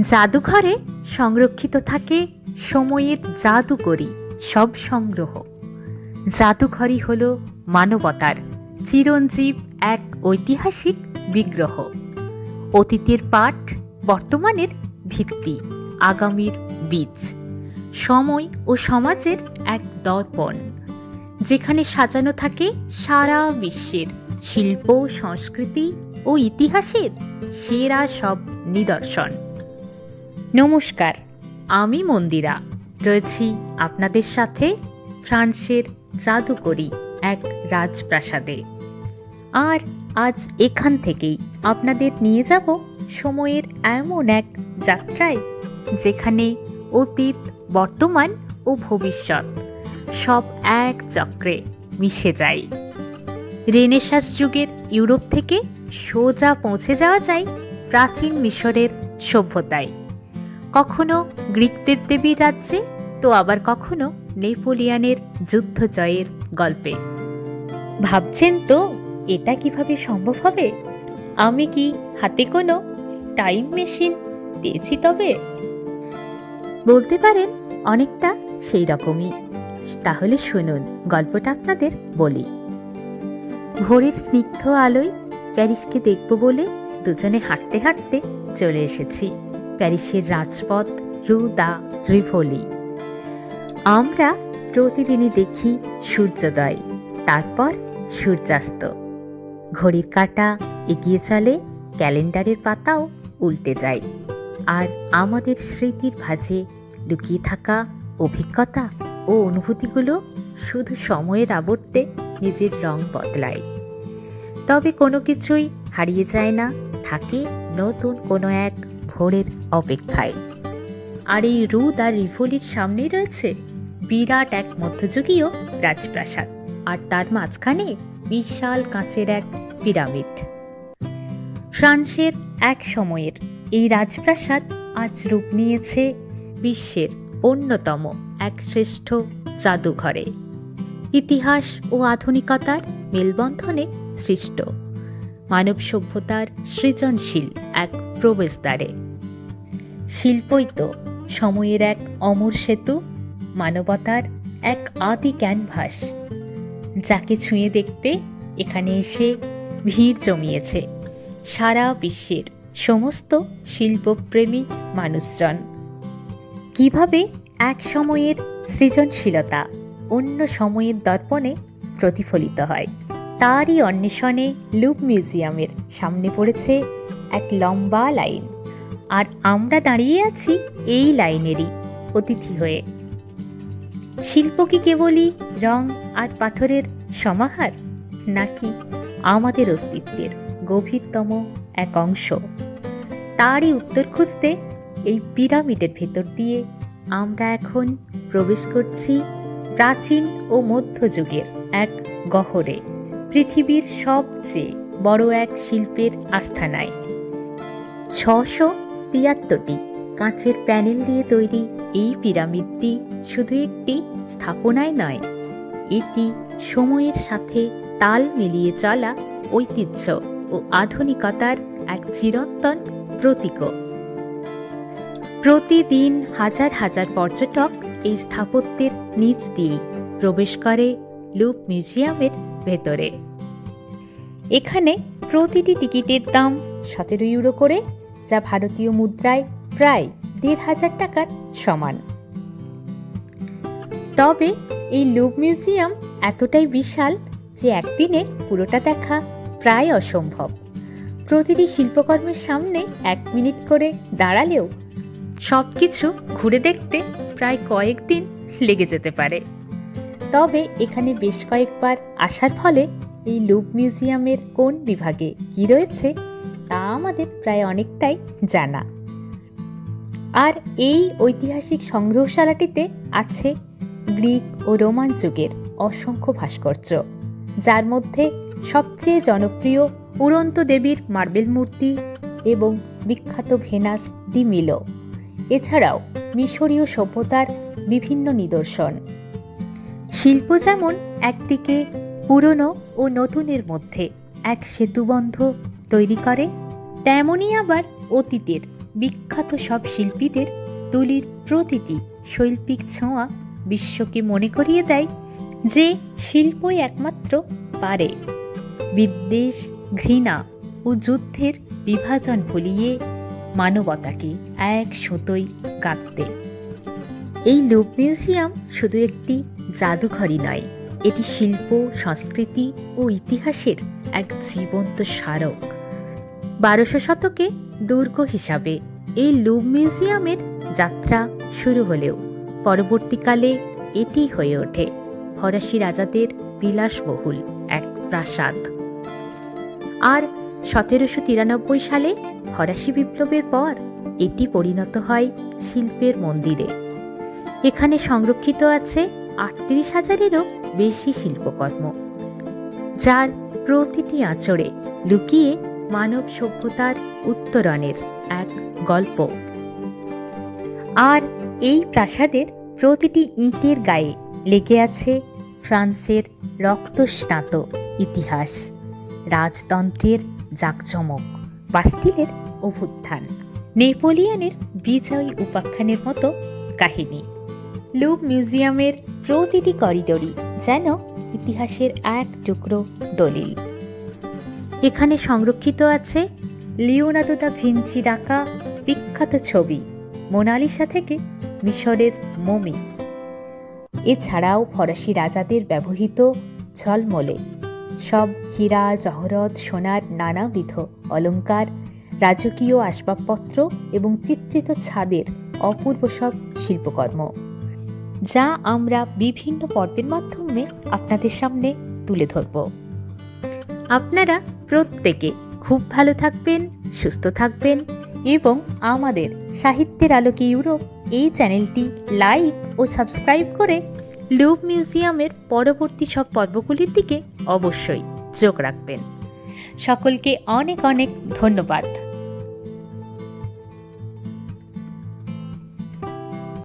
জাদুঘরে সংরক্ষিত থাকে সময়ের জাদুকরি, সব সংগ্রহ। জাদুঘরই হল মানবতার চিরঞ্জীব এক ঐতিহাসিক বিগ্রহ। অতীতের পাঠ বর্তমানের ভিত্তি, আগামীর বীজ। সময় ও সমাজের এক দর্পণ, যেখানে সাজানো থাকে সারা বিশ্বের শিল্প, সংস্কৃতি ও ইতিহাসের সেরা সব নিদর্শন। নমস্কার। আমি মন্দিরা। রয়েছি আপনাদের সাথে ফ্রান্সের জাদুকরি এক রাজপ্রাসাদে। আর আজ এখান থেকেই আপনাদের নিয়ে যাব সময়ের এমন এক যাত্রায়, যেখানে অতীত, বর্তমান ও ভবিষ্যৎ সব এক চক্রে মিশে যায়। রেনেসাস যুগের ইউরোপ থেকে সোজা পৌঁছে যাওয়া যায় প্রাচীন মিশরের সভ্যতায়। কখনো গ্রিকদের দেবীর রাজ্যে, তো আবার কখনো নেপোলিয়ানের যুদ্ধ জয়ের গল্পে। ভাবছেন তো, এটা কীভাবে সম্ভব হবে? আমি কি হাতে কোনো টাইম মেশিন পেয়েছি তবে? বলতে পারেন, অনেকটা সেই রকমই। তাহলে শুনুন, গল্পটা আপনাদের বলি। ভোরের স্নিগ্ধ আলোয় প্যারিসকে দেখব বলে দুজনে হাঁটতে হাঁটতে চলে এসেছি। প্যারিসের রাজপথ রু দা রিভোলি আমরা প্রতিদিনই দেখি সূর্যোদয়, তারপর সূর্যাস্ত। ঘড়ির কাঁটা এগিয়ে চলে, ক্যালেন্ডারের পাতাও উল্টে যায়। আর আমাদের স্মৃতির ভাঁজে লুকিয়ে থাকা অভিজ্ঞতা ও অনুভূতিগুলো শুধু সময়ের আবর্তে নিজের রং বদলায়। তবে কোনো কিছুই হারিয়ে যায় না, থাকে নতুন কোনো এক ভোরের অপেক্ষায়। আর এই রুদ আর রিভোলির সামনেই রয়েছে বিরাট এক মধ্যযুগীয় রাজপ্রাসাদ। আর তার মাঝখানে বিশাল কাঁচের এক পিরামিড। ফ্রান্সের এক সময়ের এই রাজপ্রাসাদ আজ রূপ নিয়েছে বিশ্বের অন্যতম এক শ্রেষ্ঠ জাদুঘরে। ইতিহাস ও আধুনিকতার মেলবন্ধনে সৃষ্ট। মানব সভ্যতার সৃজনশীল এক প্রবেশদ্বারে। শিল্পই তো সময়ের এক অমর সেতু, মানবতার এক আদি ক্যানভাস। যাকে ছুঁয়ে দেখতে এখানে এসে ভিড় জমিয়েছে সারা বিশ্বের সমস্ত শিল্পপ্রেমী মানুষজন। কীভাবে এক সময়ের সৃজনশীলতা অন্য সময়ের দর্পণে প্রতিফলিত হয়, তারই অন্বেষণে লুপ মিউজিয়ামের সামনে পড়েছে এক লম্বা লাইন। আর আমরা দাঁড়িয়ে আছি এই লাইনেরই অতিথি হয়ে। শিল্প কি কেবলই রং আর পাথরের সমাহার, নাকি আমাদের অস্তিত্বের গভীরতম এক অংশ? তারই উত্তর খুঁজতে এই পিরামিডের ভেতর দিয়ে আমরা এখন প্রবেশ করছি প্রাচীন ও মধ্যযুগের এক গহরে, পৃথিবীর সবচেয়ে বড় এক শিল্পের আস্থানায়। ছশো তিয়াত্তরটি। কাঁচের প্যানেল দিয়ে তৈরি এই পিরামিডটি শুধু একটি স্থাপনায় নয়, এটি সময়ের সাথে তাল মিলিয়ে চলা ঐতিহ্য ও আধুনিকতার এক চিরন্তন প্রতীকও প্রতিদিন হাজার হাজার পর্যটক এই স্থাপত্যের নিচ দিয়ে প্রবেশ করে লুপ মিউজিয়ামের ভেতরে। এখানে প্রতিটি টিকিটের দাম সতেরো ইউরো করে যা ভারতীয় মুদ্রায় প্রায় দেড় হাজার টাকার সমান। তবে এই লুপ মিউজিয়াম এতটাই বিশাল যে একদিনে পুরোটা দেখা প্রায় অসম্ভব। প্রতিটি শিল্পকর্মের সামনে এক মিনিট করে দাঁড়ালেও সব কিছু ঘুরে দেখতে প্রায় কয়েকদিন লেগে যেতে পারে। তবে এখানে বেশ কয়েকবার আসার ফলে এই লুপ মিউজিয়ামের কোন বিভাগে কি রয়েছে আমাদের প্রায় অনেকটাই জানা। আর এই ঐতিহাসিক সংগ্রহশালাটিতে আছে গ্রিক ও রোমান যুগের অসংখ্য ভাস্কর্য, যার মধ্যে সবচেয়ে জনপ্রিয় উড়ন্ত দেবীর মার্বেল মূর্তি এবং বিখ্যাত ভেনাস ডি মিলো। এছাড়াও মিশরীয় সভ্যতার বিভিন্ন নিদর্শন। শিল্প যেমন একদিকে পুরনো ও নতুনের মধ্যে এক সেতুবন্ধ তৈরি করে তেমনই আবার অতীতের বিখ্যাত সব শিল্পীদের তুলির প্রতিটি শৈল্পিক ছোঁয়া বিশ্বকে মনে করিয়ে দেয় যে শিল্পই একমাত্র পারে। বিদ্বেষ, ঘৃণা ও যুদ্ধের বিভাজন ভুলিয়ে মানবতাকে এক সুতোই গাঁথতে এই লুপ মিউজিয়াম শুধু একটি জাদুঘরই নয়, এটি শিল্প, সংস্কৃতি ও ইতিহাসের এক জীবন্ত স্মারক। বারোশো শতকে দুর্গ হিসাবে এই লুপ মিউজিয়ামের যাত্রা শুরু হলেও পরবর্তীকালে এটি হয়ে ওঠে ফরাসি রাজাদের বিলাসবহুল এক প্রাসাদ। আর সতেরোশো তিরানব্বই সালে ফরাসি বিপ্লবের পর এটি পরিণত হয় শিল্পের মন্দিরে। এখানে সংরক্ষিত আছে আটত্রিশ হাজারেরও বেশি শিল্পকর্ম, যার প্রতিটি আঁচড়ে লুকিয়ে মানব সভ্যতার উত্তরণের এক গল্প। আর এই প্রাসাদের প্রতিটি ইটের গায়ে লেগে আছে ফ্রান্সের রক্তস্নাত ইতিহাস, রাজতন্ত্রের জাঁকজমক বাস্টিলের অভ্যুত্থান, নেপোলিয়ানের বিজয়ী উপাখ্যানের মতো কাহিনী। লুভ মিউজিয়ামের প্রতিটি করিডোরই যেন ইতিহাসের এক টুকরো দলিল। এখানে সংরক্ষিত আছে লিওনার্দো দা ভিঞ্চি আঁকা বিখ্যাত ছবি, মোনালিসা থেকে মিশরের মমি। এছাড়াও ফরাসি রাজাদের ব্যবহৃত ঝলমলে, সব হীরা, জহরত, সোনার নানাবিধ অলংকার রাজকীয় আসবাবপত্র এবং চিত্রিত ছাদের অপূর্ব সব শিল্পকর্ম, যা আমরা বিভিন্ন পর্বের মাধ্যমে আপনাদের সামনে তুলে ধরব। আপনারা প্রত্যেকে খুব ভালো থাকবেন, সুস্থ থাকবেন এবং আমাদের সাহিত্যের আলোকে ইউরোপ এই চ্যানেলটি লাইক ও সাবস্ক্রাইব করে লুভ মিউজিয়ামের পরবর্তী সব পর্বগুলির দিকে অবশ্যই চোখ রাখবেন। সকলকে অনেক অনেক ধন্যবাদ।